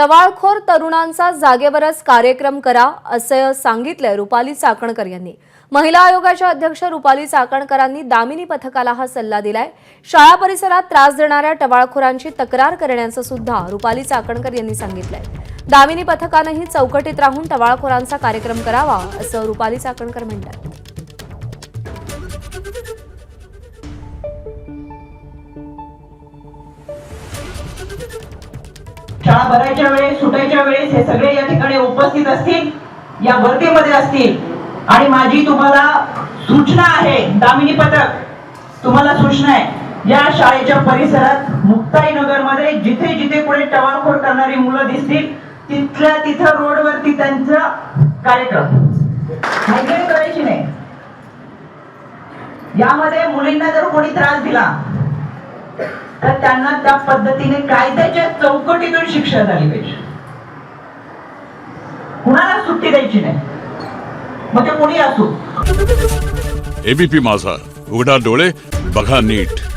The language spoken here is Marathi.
टवाळखोर तरुणांचा जागेवरच कार्यक्रम करा असं सांगितलंय रुपाली चाकणकर यांनी. महिला आयोगाच्या अध्यक्ष रुपाली चाकणकरांनी दामिनी पथकाला हा सल्ला दिलाय. शाळा परिसरात त्रास देणाऱ्या टवाळखोरांची तक्रार करण्याचं सुद्धा रुपाली चाकणकर यांनी सांगितलंय. दामिनी पथकानंही चौकटीत राहून टवाळखोरांचा कार्यक्रम करावा असं रुपाली चाकणकर म्हणतात. शाळा भरायच्या वेळेस सुटायच्या वेळेस हे सगळे या ठिकाणी उपस्थित असतील या वर्दीमध्ये असतील. आणि माझी तुम्हाला सूचना आहे दामिनी पथक तुम्हाला सूचना आहे या शाळेच्या परिसरात मुक्ताई नगरमध्ये जिथे जिथे कुठे टवाळखोर करणारी मुलं दिसतील तिथल्या तिथं रोडवरती त्यांचा कार्यक्रम. हायग्रेड करायची नाही. यामध्ये मुलींना जर कोणी त्रास दिला तर त्यांना त्या पद्धतीने कायद्याच्या चौकटीतून शिक्षा झाली पाहिजे. कुणाला सुट्टी द्यायची नाही. मग ते कोणी असो? एबीपी माझा. उघडा डोळे बघा नीट.